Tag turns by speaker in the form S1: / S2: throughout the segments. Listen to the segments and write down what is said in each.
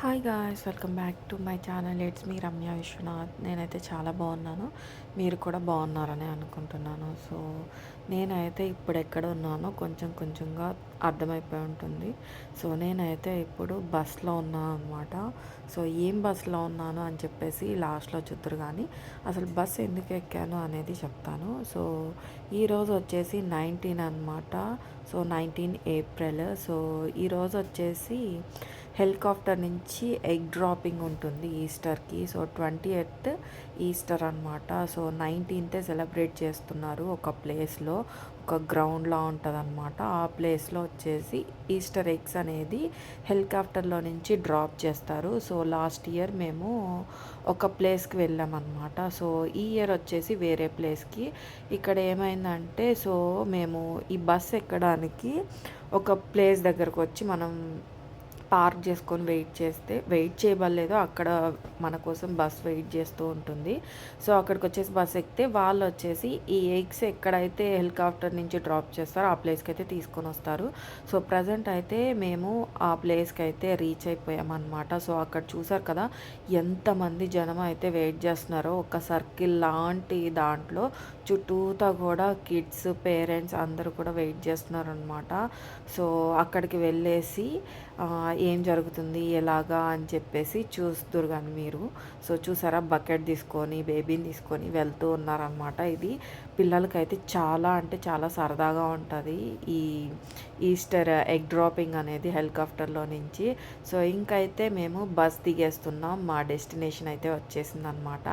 S1: Hi guys welcome back to my channel it's me Ramya Vishwanath నేనైతే చాలా బాగున్నాను. మీరు కూడా బాగున్నారని అనుకుంటున్నాను. సో నేనైతే ఇప్పుడు ఎక్కడ ఉన్నానో కొంచెం కొంచెంగా అర్థమైపోయి ఉంటుంది. సో నేనైతే ఇప్పుడు బస్లో ఉన్నాను అనమాట సో ఏం బస్లో ఉన్నాను అని చెప్పేసి లాస్ట్లో చూద్దరు కానీ అసలు బస్ ఎందుకు ఎక్కాను అనేది చెప్తాను. సో ఈరోజు వచ్చేసి నైన్టీన్ అనమాట సో నైన్టీన్ ఏప్రిల్. సో ఈరోజు వచ్చేసి హెలికాప్టర్ నుంచి ఎగ్ డ్రాపింగ్ ఉంటుంది ఈస్టర్కి. సో ట్వంటీ ఎయిత్ ఈస్టర్ అనమాట సో నైన్టీన్తే సెలబ్రేట్ చేస్తున్నారు ఒక ప్లేస్లో. ఒక గ్రౌండ్లా ఉంటుంది అనమాట ఆ ప్లేస్లో వచ్చేసి ఈస్టర్ ఎగ్స్ అనేది హెలికాప్టర్లో నుంచి డ్రాప్ చేస్తారు. సో లాస్ట్ ఇయర్ మేము ఒక ప్లేస్కి వెళ్ళామన్నమాట. సో ఈ ఇయర్ వచ్చేసి వేరే ప్లేస్కి. ఇక్కడ ఏమైందంటే సో మేము ఈ బస్ ఎక్కడానికి ఒక ప్లేస్ దగ్గరకు వచ్చి మనం పార్క్ చేసుకొని వెయిట్ చేస్తే వెయిట్ చేయబడలేదు. అక్కడ మన కోసం బస్ వెయిట్ చేస్తూ ఉంటుంది. సో అక్కడికి వచ్చేసి బస్ ఎక్కితే వాళ్ళు వచ్చేసి ఈ ఎగ్స్ ఎక్కడైతే హెలికాప్టర్ నుంచి డ్రాప్ చేస్తారో ఆ ప్లేస్కి అయితే తీసుకొని వస్తారు. సో ప్రజెంట్ అయితే మేము ఆ ప్లేస్కి అయితే రీచ్ అయిపోయామన్నమాట. సో అక్కడ చూసారు కదా ఎంతమంది జనం అయితే వెయిట్ చేస్తున్నారో ఒక సర్కిల్ లాంటి దాంట్లో చుట్టూతా కూడా కిడ్స్ పేరెంట్స్ అందరూ కూడా వెయిట్ చేస్తున్నారు అనమాట సో అక్కడికి వెళ్ళేసి ఏం జరుగుతుంది ఎలాగా అని చెప్పేసి చూస్తురు కానీ మీరు. సో చూసారా బకెట్ తీసుకొని బేబీని తీసుకొని వెళ్తూ ఉన్నారనమాట ఇది. పిల్లలకైతే చాలా అంటే చాలా సరదాగా ఉంటుంది ఈ ఈస్టర్ ఎగ్ డ్రాపింగ్ అనేది హెలికాప్టర్లో నుంచి. సో ఇంకైతే మేము బస్ దిగేస్తున్నాం మా డెస్టినేషన్ అయితే వచ్చేసిందనమాట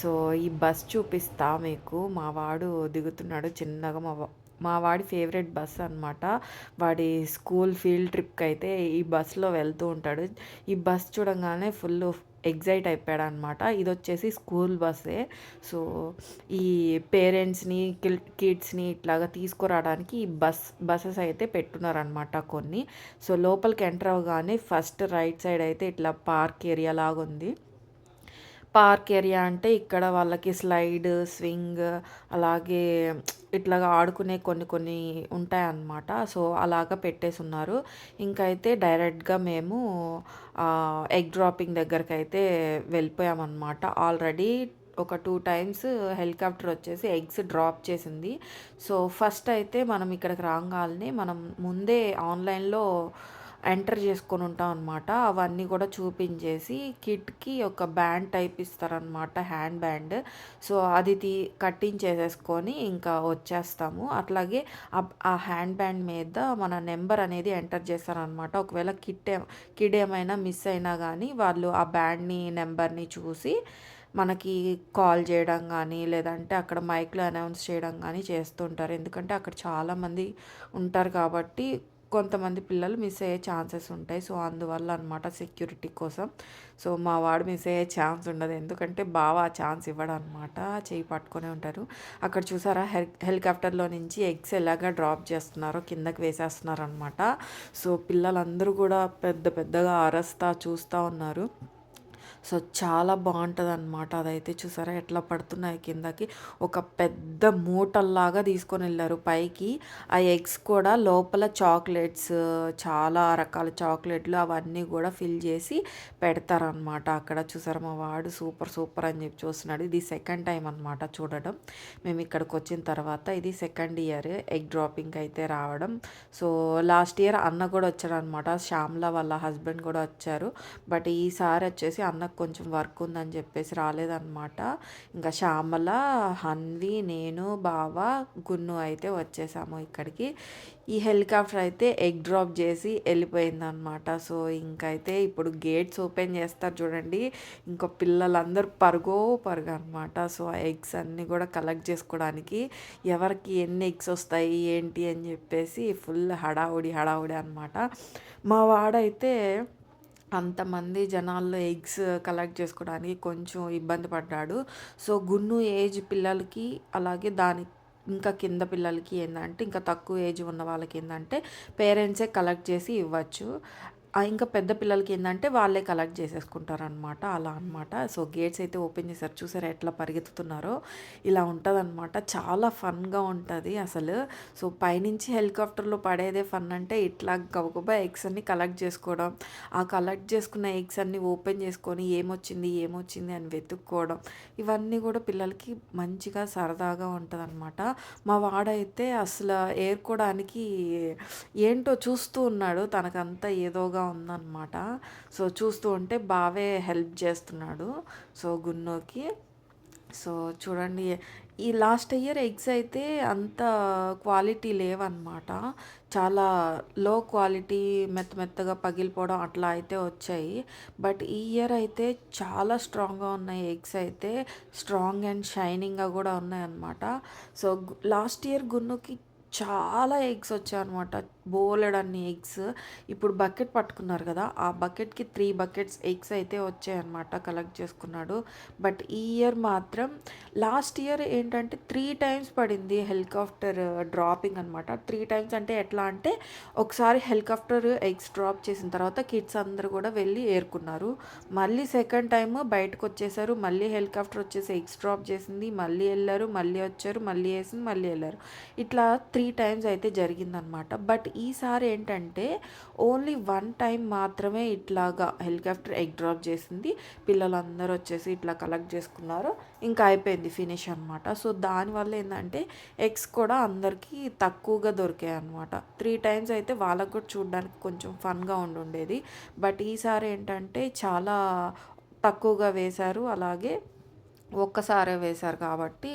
S1: సో ఈ బస్ చూపిస్తా మీకు. మా వాడు దిగుతున్నాడు చిన్నగా. మా మా వాడి ఫేవరెట్ బస్ అనమాట వాడి స్కూల్ ఫీల్డ్ ట్రిప్కి అయితే ఈ బస్సులో వెళ్తూ ఉంటాడు. ఈ బస్ చూడంగానే ఫుల్ ఎగ్జైట్ అయిపోయాడు అనమాట ఇది వచ్చేసి స్కూల్ బస్సే. సో ఈ పేరెంట్స్ని కిడ్స్ని ఇట్లాగా తీసుకురావడానికి ఈ బస్ బస్సెస్ అయితే పెట్టున్నారనమాట కొన్ని. సో లోపలికి ఎంటర్ అవ్వగానే ఫస్ట్ రైట్ సైడ్ అయితే ఇట్లా పార్క్ ఏరియా లాగా ఉంది పార్క్ ఏరియా అంటే ఇక్కడ వాళ్ళకి స్లైడ్ స్వింగ్ అలాగే ఇట్లాగా ఆడుకునే కొన్ని కొన్ని ఉంటాయన్నమాట. సో అలాగా పెట్టేసి ఉన్నారు ఇంకైతే డైరెక్ట్గా మేము ఎగ్ డ్రాపింగ్ దగ్గరికి అయితే వెళ్ళిపోయామన్నమాట. ఆల్రెడీ ఒక టూ టైమ్స్ హెలికాప్టర్ వచ్చేసి ఎగ్స్ డ్రాప్ చేసింది. సో ఫస్ట్ అయితే మనం ఇక్కడికి రాగానే మనం ముందే ఆన్లైన్లో ఎంటర్ చేసుకొని ఉంటాం అనమాట అవన్నీ కూడా చూపించేసి కిట్కి ఒక బ్యాండ్ టైప్ ఇస్తారనమాట హ్యాండ్ బ్యాండ్. సో అది తీ కట్టించేసేసుకొని ఇంకా వచ్చేస్తాము. అట్లాగే ఆ హ్యాండ్ బ్యాండ్ మీద మన నెంబర్ అనేది ఎంటర్ చేస్తారనమాట ఒకవేళ కిట్ కిడ్ ఏమైనా మిస్ అయినా కానీ వాళ్ళు ఆ బ్యాండ్ని నెంబర్ని చూసి మనకి కాల్ చేయడం కానీ లేదంటే అక్కడ మైక్లో అనౌన్స్ చేయడం కానీ చేస్తుంటారు. ఎందుకంటే అక్కడ చాలామంది ఉంటారు కాబట్టి కొంతమంది పిల్లలు మిస్ అయ్యే ఛాన్సెస్ ఉంటాయి. సో అందువల్ల అనమాట సెక్యూరిటీ కోసం. సో మా వాడు మిస్ అయ్యే ఛాన్స్ ఉండదు. ఎందుకంటే బాగా ఆ ఛాన్స్ ఇవ్వడం అనమాట చేయి పట్టుకునే ఉంటారు. అక్కడ చూసారా? హెల్ హెలికాప్టర్లో నుంచి ఎగ్స్ ఎలాగా డ్రాప్ చేస్తున్నారో కిందకి వేసేస్తున్నారు అనమాట సో పిల్లలందరూ కూడా పెద్ద పెద్దగా అరస్తా చూస్తూ ఉన్నారు. సో చాలా బాగుంటుంది అనమాట అదైతే చూసారా? ఎట్లా పడుతున్నాయి కిందకి. ఒక పెద్ద మూటల్లాగా తీసుకొని వెళ్ళారు. పైకి ఆ ఎగ్స్ కూడా లోపల చాక్లెట్స్ చాలా రకాల చాక్లెట్లు అవన్నీ కూడా ఫిల్ చేసి పెడతారనమాట అక్కడ చూసారా? మా వాడు సూపర్ సూపర్ అని చెప్పి చూస్తున్నాడు. ఇది సెకండ్ టైం అనమాట చూడడం. మేము ఇక్కడికి వచ్చిన తర్వాత ఇది సెకండ్ ఇయర్ ఎగ్ డ్రాపింగ్ అయితే రావడం. సో లాస్ట్ ఇయర్ అన్న కూడా వచ్చాడు అనమాట శ్యామ్ల వాళ్ళ హస్బెండ్ కూడా వచ్చారు. బట్ ఈసారి వచ్చేసి అన్న కొంచెం వర్క్ ఉందని చెప్పేసి రాలేదన్నమాట. ఇంకా శ్యామల హన్వి నేను బావ గున్ను అయితే వచ్చేసాము ఇక్కడికి. ఈ హెలికాప్టర్ అయితే ఎగ్ డ్రాప్ చేసి వెళ్ళిపోయిందనమాట సో ఇంకైతే ఇప్పుడు గేట్స్ ఓపెన్ చేస్తారు చూడండి. ఇంకా పిల్లలందరూ పరుగో పరుగు అనమాట సో ఆ ఎగ్స్ అన్నీ కూడా కలెక్ట్ చేసుకోవడానికి ఎవరికి ఎన్ని ఎగ్స్ వస్తాయి ఏంటి అని చెప్పేసి ఫుల్ హడావుడి హడావుడి అనమాట మా వాడైతే అంతమంది జనాల్లో ఎగ్స్ కలెక్ట్ చేసుకోవడానికి కొంచెం ఇబ్బంది పడ్డాడు. సో గున్ను ఏజ్ పిల్లలకి అలాగే దాని ఇంకా కింద పిల్లలకి ఏంటంటే ఇంకా తక్కువ ఏజ్ ఉన్న వాళ్ళకి ఏంటంటే పేరెంట్సే కలెక్ట్ చేసి ఇవ్వచ్చు. ఇంకా పెద్ద పిల్లలకి ఏంటంటే వాళ్ళే కలెక్ట్ చేసేసుకుంటారనమాట. అలా అనమాట. సో, గేట్స్ అయితే ఓపెన్ చేశారు. చూసారా ఎట్లా పరిగెత్తుతున్నారో? ఇలా ఉంటుందన్నమాట చాలా ఫన్‌గా ఉంటుంది అసలు. సో, పైనుంచి హెలికాప్టర్‌లో పడేదే ఫన్ అంటే ఇట్లా గబగబా ఎగ్స్ అన్ని కలెక్ట్ చేసుకోవడం. ఆ కలెక్ట్ చేసుకున్న ఎగ్స్ అన్ని ఓపెన్ చేసుకొని ఏమొచ్చింది, ఏమొచ్చింది అని వెతుక్కోవడం. ఇవన్నీ కూడా పిల్లలకి మంచిగా సరదాగా ఉంటదనమాట. మా వాడైతే అసలు ఏరుకోవడానికి ఏంటో చూస్తూ ఉన్నాడు. తనకంతా ఏదోగా ఉందనమాట. సో, చూస్తూ ఉంటే బావే హెల్ప్ చేస్తున్నాడు. సో, గున్నోకి. సో, చూడండి ఈ లాస్ట్ ఇయర్ ఎగ్స్ అయితే అంత క్వాలిటీ లేవన్నమాట. చాలా లో క్వాలిటీ మెత్త మెత్తగా పగిలిపోవడం అట్లా అయితే వచ్చాయి. బట్ ఈ ఇయర్ అయితే చాలా స్ట్రాంగ్‌గా ఉన్నాయి ఎగ్స్ అయితే. స్ట్రాంగ్ అండ్ షైనింగ్‌గా కూడా ఉన్నాయన్నమాట. సో, లాస్ట్ ఇయర్ గున్నుకి చాలా ఎగ్స్ వచ్చాయన్నమాట. బోలెడన్ని ఎగ్స్. ఇప్పుడు బకెట్ పట్టుకున్నారు కదా! ఆ బకెట్‌కి త్రీ బకెట్స్ ఎగ్స్ అయితే వచ్చాయన్నమాట. కలెక్ట్ చేసుకున్నాడు. బట్ ఈ ఇయర్ మాత్రం లాస్ట్ ఇయర్ ఏంటంటే త్రీ టైమ్స్ పడింది హెలికాప్టర్ డ్రాపింగ్ అనమాట. త్రీ టైమ్స్ అంటే ఎట్లా అంటే ఒకసారి హెలికాప్టర్ ఎగ్స్ డ్రాప్ చేసిన తర్వాత కిడ్స్ అందరూ కూడా వెళ్ళి ఏరుకున్నారు. మళ్ళీ సెకండ్ టైమ్ బయటకొచ్చేసారు. మళ్ళీ హెలికాప్టర్ వచ్చేసి ఎగ్స్ డ్రాప్ చేసింది. మళ్ళీ వెళ్ళారు మళ్ళీ వచ్చారు. మళ్ళీ వేసింది మళ్ళీ వెళ్ళారు ఇట్లా త్రీ టైమ్స్ అయితే జరిగిందనమాట. బట్ ఈసారి ఏంటంటే ఓన్లీ వన్ టైం మాత్రమే ఇట్లాగా హెలికాప్టర్ ఎగ్ డ్రాప్ చేసింది. పిల్లలందరూ వచ్చేసి ఇట్లా కలెక్ట్ చేసుకున్నారు. ఇంకా అయిపోయింది ఫినిష్ అనమాట. సో, దానివల్ల ఏంటంటే ఎగ్స్ కూడా అందరికీ తక్కువగా దొరికాయన్నమాట. 3 టైమ్స్ అయితే వాళ్ళకు కూడా చూడడానికి కొంచెం ఫన్‌గా ఉండుండేది. బట్ ఈసారి ఏంటంటే చాలా తక్కువగా వేశారు. అలాగే ఒక్కసారే వేశారు కాబట్టి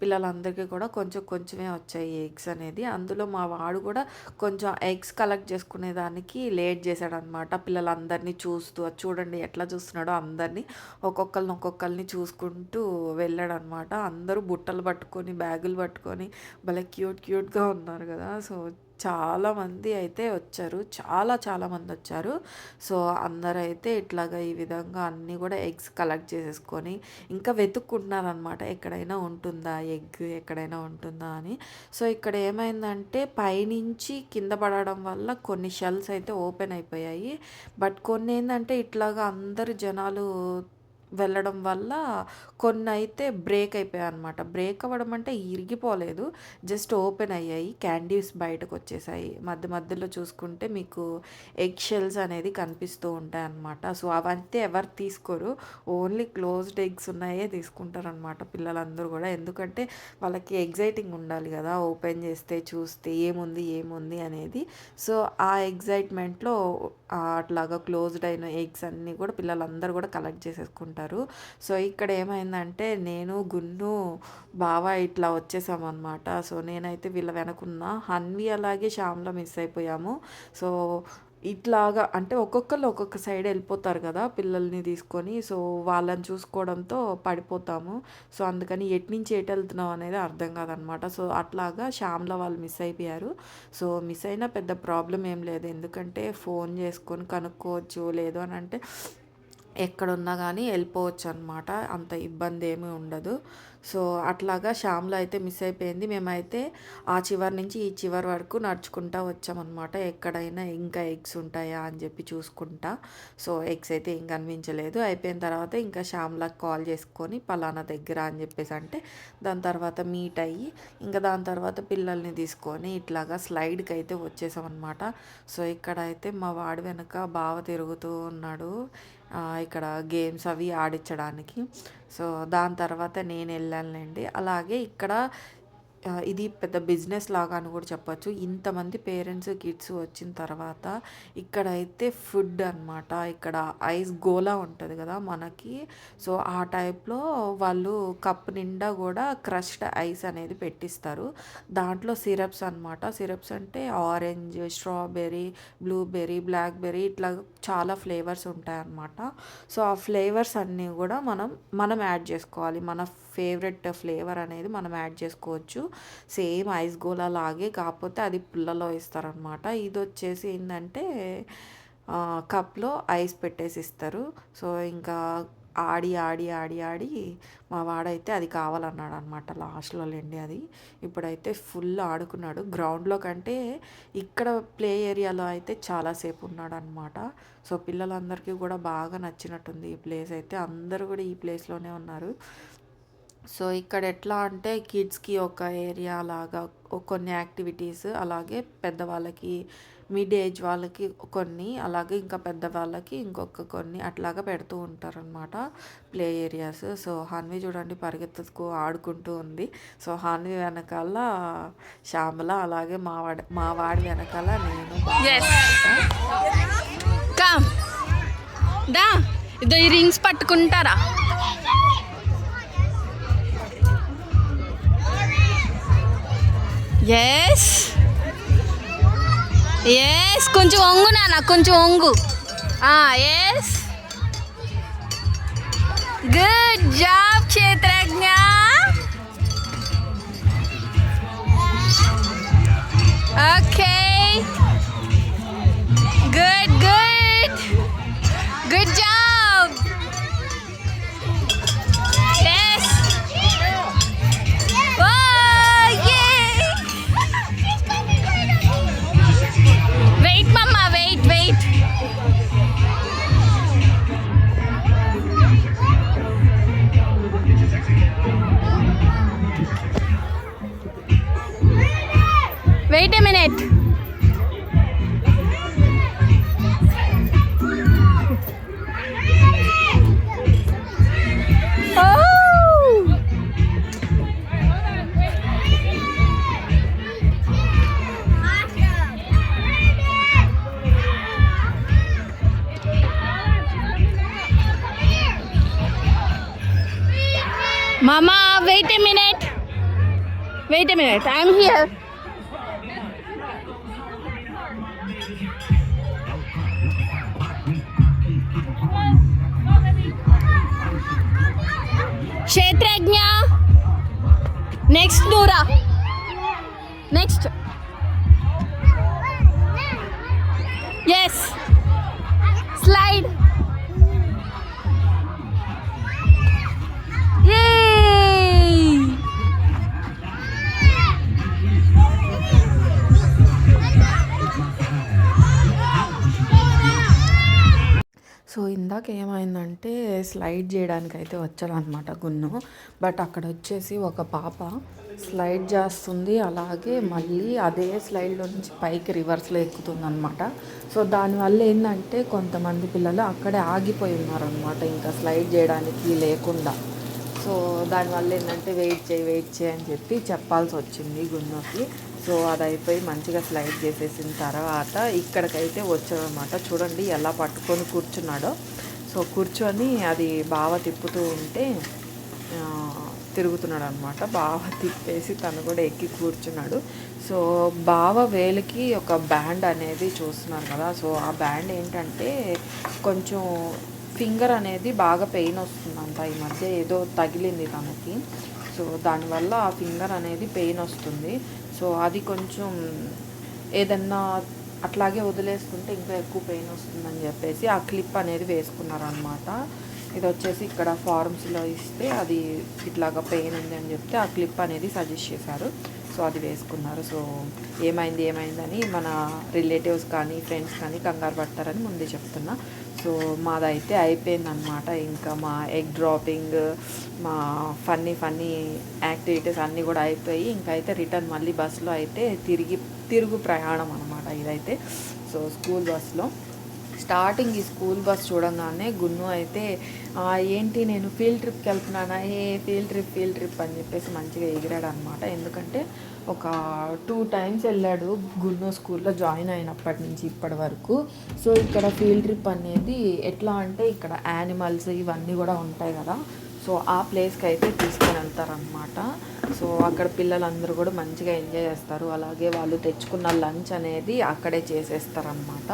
S1: పిల్లలందరికీ కూడా కొంచెం కొంచెమే వచ్చాయి ఎగ్స్ అనేది. అందులో మా వాడు కూడా కొంచెం ఎగ్స్ కలెక్ట్ చేసుకునేదానికి లేట్ లేట్ చేశాడనమాట. పిల్లలందరినీ చూస్తూ చూడండి ఎట్లా చూస్తున్నాడో అందరిని. ఒక్కొక్కరిని ఒక్కొక్కరిని చూసుకుంటూ వెళ్ళాడనమాట. అందరూ బుట్టలు పట్టుకొని, బ్యాగులు పట్టుకొని భలే క్యూట్ క్యూట్‌గా ఉన్నారు కదా! సో, చాలామంది అయితే వచ్చారు. చాలా చాలామంది వచ్చారు సో, అందరైతే ఇట్లాగా ఈ విధంగా అన్నీ కూడా ఎగ్స్ కలెక్ట్ చేసేసుకొని ఇంకా వెతుక్కుంటున్నారనమాట. ఎక్కడైనా ఉంటుందా ఎగ్ ఎక్కడైనా ఉంటుందా అని. సో, ఇక్కడ ఏమైందంటే పైనుంచి కింద పడడం వల్ల కొన్ని షెల్స్ అయితే ఓపెన్ అయిపోయాయి. బట్ కొన్ని ఏంటంటే ఇట్లాగా అందరు జనాలు వెళ్ళడం వల్ల కొన్ని అయితే బ్రేక్ అయిపోయాయి అనమాట బ్రేక్ అవ్వడం అంటే ఇరిగిపోలేదు. జస్ట్ ఓపెన్ అయ్యాయి. క్యాండీస్ బయటకొచ్చేసాయి. మధ్య మధ్యలో చూసుకుంటే మీకు ఎగ్ షెల్స్ అనేది కనిపిస్తూ ఉంటాయి అనమాట సో, అవంతే ఎవరు తీసుకోరు. ఓన్లీ క్లోజ్డ్ ఎగ్స్ ఉన్నాయే తీసుకుంటారనమాట పిల్లలందరూ కూడా. ఎందుకంటే వాళ్ళకి ఎగ్జైటింగ్ ఉండాలి కదా! ఓపెన్ చేస్తే చూస్తే ఏముంది ఏముంది అనేది. సో, ఆ ఎగ్జైట్మెంట్లో అట్లాగా క్లోజ్డ్ అయిన ఎగ్స్ అన్నీ కూడా పిల్లలందరూ కూడా కలెక్ట్ చేసేసుకుంటారు. సో, ఇక్కడ ఏమైందంటే నేను, గున్ను, బావ ఇట్లా వచ్చేసామన్నమాట సో, నేనైతే వీళ్ళ వెనకున్నా. హన్వి అలాగే శ్యామ్ల మిస్ అయిపోయాము. సో, ఇట్లాగా అంటే ఒక్కొక్కళ్ళు ఒక్కొక్క సైడ్ వెళ్ళిపోతారు కదా! పిల్లల్ని తీసుకొని. సో, వాళ్ళని చూసుకోవడంతో పడిపోతాము. సో, అందుకని ఎట్నుంచి ఎటు వెళ్తున్నాం అనేది అర్థం కాదనమాట. సో, అట్లాగా శ్యామ్ల వాళ్ళు మిస్ అయిపోయారు. సో, మిస్ అయినా పెద్ద ప్రాబ్లం ఏం లేదు. ఎందుకంటే ఫోన్ చేసుకొని కనుక్కోవచ్చు. లేదు అని అంటే ఎక్కడున్నా కానీ వెళ్ళిపోవచ్చు అనమాట అంత ఇబ్బంది ఏమీ ఉండదు. సో, అట్లాగా శ్యామ్లో అయితే మిస్ అయిపోయింది. మేమైతే ఆ చివరి నుంచి ఈ చివరి వరకు నడుచుకుంటా వచ్చామనమాట. ఎక్కడైనా ఇంకా ఎగ్స్ ఉంటాయా అని చెప్పి చూసుకుంటా. సో, ఎగ్స్ అయితే ఏం కనిపించలేదు. అయిపోయిన తర్వాత ఇంకా శ్యామ్లకు కాల్ చేసుకొని పలానా దగ్గర అని చెప్పేసి అంటే దాని తర్వాత మీట్ అయ్యి ఇంకా దాని తర్వాత పిల్లల్ని తీసుకొని ఇట్లాగా స్లైడ్‌కి అయితే వచ్చేసామనమాట. సో, ఇక్కడైతే మా వాడి వెనక బావ తిరుగుతూ ఉన్నాడు. ఇక్కడ గేమ్స్ అవి ఆడించడానికి. సో, దాని తర్వాత నేను వెళ్ళానులేండి అలాగే ఇక్కడ ఇది పెద్ద బిజినెస్ లాగా అని కూడా చెప్పొచ్చు. ఇంతమంది పేరెంట్స్, కిడ్స్ వచ్చిన తర్వాత ఇక్కడైతే ఫుడ్ అనమాట. ఇక్కడ ఐస్ గోలా ఉంటుంది కదా! మనకి. సో, ఆ టైప్‌లో వాళ్ళు కప్ నిండా కూడా క్రష్డ్ ఐస్ అనేది పెట్టిస్తారు. దాంట్లో సిరప్స్ అనమాట. సిరప్స్ అంటే ఆరెంజ్, స్ట్రాబెర్రీ, బ్లూబెర్రీ, బ్లాక్‌బెర్రీ ఇట్లా చాలా ఫ్లేవర్స్ ఉంటాయన్నమాట. సో, ఆ ఫ్లేవర్స్ అన్నీ కూడా మనం మనం యాడ్ చేసుకోవాలి. మన ఫేవరెట్ ఫ్లేవర్ అనేది మనం యాడ్ చేసుకోవచ్చు. సేమ్ ఐస్ గోలా లాగే కాకపోతే అది పుల్లలో ఇస్తారనమాట. ఇది వచ్చేసి ఏంటంటే కప్‌లో ఐస్ పెట్టేసి ఇస్తారు. సో, ఇంకా ఆడి ఆడి ఆడి ఆడి మా వాడైతే అది కావాలన్నాడు అనమాట లాస్ట్లో లేండి అది. ఇప్పుడైతే ఫుల్ ఆడుకున్నాడు. గ్రౌండ్లో కంటే ఇక్కడ ప్లే ఏరియాలో అయితే చాలాసేపు ఉన్నాడు అనమాట సో పిల్లలందరికీ కూడా బాగా నచ్చినట్టుంది ఈ ప్లేస్ అయితే. అందరూ కూడా ఈ ప్లేస్లోనే ఉన్నారు. సో ఇక్కడ ఎట్లా అంటే కిడ్స్కి ఒక ఏరియా లాగా కొన్ని యాక్టివిటీస్ అలాగే పెద్దవాళ్ళకి మిడ్ ఏజ్ వాళ్ళకి కొన్ని అలాగే ఇంకా పెద్దవాళ్ళకి ఇంకొక కొన్ని అట్లాగా పెడుతూ ఉంటారనమాట ప్లే ఏరియాస్. సో హాన్వి చూడండి పరిగెత్తుకు ఆడుకుంటూ ఉంది. సో హాన్వి వెనకాల శ్యామల అలాగే మా వాడి మా వాడి వెనకాల నేను
S2: ఈ రింగ్స్ పట్టుకుంటారా? ఎస్ ఎస్ కొంచెం ఒంగు నాన్న కొంచెం ఒంగు yes good job Kshetragna okay Mama, wait a minute. Wait a minute. I'm here. Kshetrajna. Next, Nora. Next. Yes.
S1: Slide. ఇందాక ఏమైందంటే స్లైడ్ చేయడానికి అయితే వచ్చాడనమాట గున్ను. బట్ అక్కడ వచ్చేసి ఒక పాప స్లైడ్ చేస్తుంది. అలాగే మళ్ళీ అదే స్లైడ్లో నుంచి పైకి రివర్స్లో ఎక్కుతుంది అనమాట సో దానివల్ల ఏంటంటే కొంతమంది పిల్లలు అక్కడే ఆగిపోయి ఉన్నారనమాట ఇంకా స్లైడ్ చేయడానికి లేకుండా. సో దానివల్ల ఏంటంటే వెయిట్ చేయి వెయిట్ చేయి అని చెప్పి చెప్పాల్సి వచ్చింది గున్నోకి. సో అది అయిపోయి మంచిగా స్లైడ్ చేసేసిన తర్వాత ఇక్కడికైతే వచ్చాడనమాట చూడండి ఎలా పట్టుకొని కూర్చున్నాడో. సో కూర్చొని అది బాగా తిప్పుతూ ఉంటే తిరుగుతున్నాడు అనమాట బావ తిప్పేసి తను కూడా ఎక్కి కూర్చున్నాడు. సో బావ వేలికి ఒక బ్యాండ్ అనేది చూస్తున్నారు కదా. సో ఆ బ్యాండ్ ఏంటంటే కొంచెం ఫింగర్ అనేది బాగా పెయిన్ వస్తుందంట. ఈ మధ్య ఏదో తగిలింది తనకి. సో దానివల్ల ఆ ఫింగర్ అనేది పెయిన్ వస్తుంది. సో అది కొంచెం ఏదన్నా అట్లాగే వదిలేసుకుంటే ఇంకా ఎక్కువ పెయిన్ వస్తుందని చెప్పేసి ఆ క్లిప్ అనేది వేసుకున్నారనమాట ఇది వచ్చేసి ఇక్కడ ఫార్మ్స్లో ఇస్తే అది ఇట్లాగా పెయిన్ ఉంది అని చెప్తే ఆ క్లిప్ అనేది సజెస్ట్ చేశారు. సో అది వేసుకున్నారు. సో ఏమైంది ఏమైందని మన రిలేటివ్స్ కానీ ఫ్రెండ్స్ కానీ కంగారు పడతారని ముందే చెప్తున్నా. సో మాదైతే అయిపోయిందనమాట ఇంకా మా ఎగ్ డ్రాపింగ్ మా ఫన్నీ ఫన్నీ యాక్టివిటీస్ అన్నీ కూడా అయిపోయి ఇంకా అయితే రిటర్న్ మళ్ళీ బస్సులో అయితే తిరిగి తిరుగు ప్రయాణం అనమాట ఇదైతే. సో స్కూల్ బస్సులో. స్టార్టింగ్ ఈ స్కూల్ బస్ చూడంగానే గున్ను అయితే ఏంటి నేను ఫీల్డ్ ట్రిప్కి వెళ్తున్నానా? ఏ ఫీల్డ్ ట్రిప్ ఫీల్డ్ ట్రిప్ అని చెప్పేసి మంచిగా ఎగిరాడు అనమాట ఎందుకంటే ఒక టూ టైమ్స్ వెళ్ళాడు గున్ను స్కూల్లో జాయిన్ అయినప్పటి నుంచి ఇప్పటి వరకు. సో ఇక్కడ ఫీల్డ్ ట్రిప్ అనేది ఎట్లా అంటే ఇక్కడ యానిమల్స్ ఇవన్నీ కూడా ఉంటాయి కదా. సో ఆ ప్లేస్కి అయితే తీసుకొని వెళ్తారనమాట సో అక్కడ పిల్లలందరూ కూడా మంచిగా ఎంజాయ్ చేస్తారు. అలాగే వాళ్ళు తెచ్చుకున్న లంచ్ అనేది అక్కడే చేసేస్తారనమాట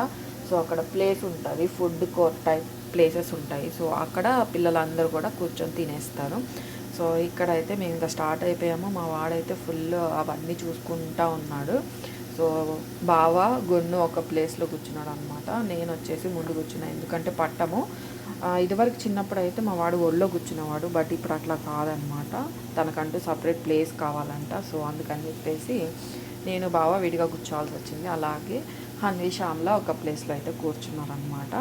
S1: సో అక్కడ ప్లేస్ ఉంటుంది. ఫుడ్ కోర్ట్ టైప్ ప్లేసెస్ ఉంటాయి. సో అక్కడ పిల్లలందరూ కూడా కూర్చొని తినేస్తారు. సో ఇక్కడైతే మేము ఇంకా స్టార్ట్ అయిపోయాము. మా వాడైతే ఫుల్ అవన్నీ చూసుకుంటా ఉన్నాడు. సో బావ గొన్ను ఒక ప్లేస్లో కూర్చున్నాడు అనమాట నేను వచ్చేసి ముందు కూర్చున్నాను ఎందుకంటే పట్టము. ఇదివరకు చిన్నప్పుడు అయితే మా వాడు ఒళ్ళో కూర్చునేవాడు బట్ ఇప్పుడు అట్లా కాదనమాట తనకంటూ సపరేట్ ప్లేస్ కావాలంట సో అందుకని చెప్పేసి నేను బాగా విడిగా కూర్చోవాల్సి వచ్చింది. అలాగే హన్వి శ్యామ్లా ఒక ప్లేస్లో అయితే కూర్చున్నారనమాట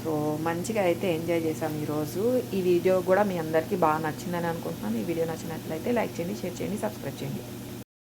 S1: సో మంచిగా అయితే ఎంజాయ్ చేశాం ఈరోజు. ఈ వీడియో కూడా మీ అందరికీ బాగా నచ్చిందని అనుకుంటున్నాను. ఈ వీడియో నచ్చినట్లయితే లైక్ చేయండి షేర్ చేయండి సబ్స్క్రైబ్ చేయండి.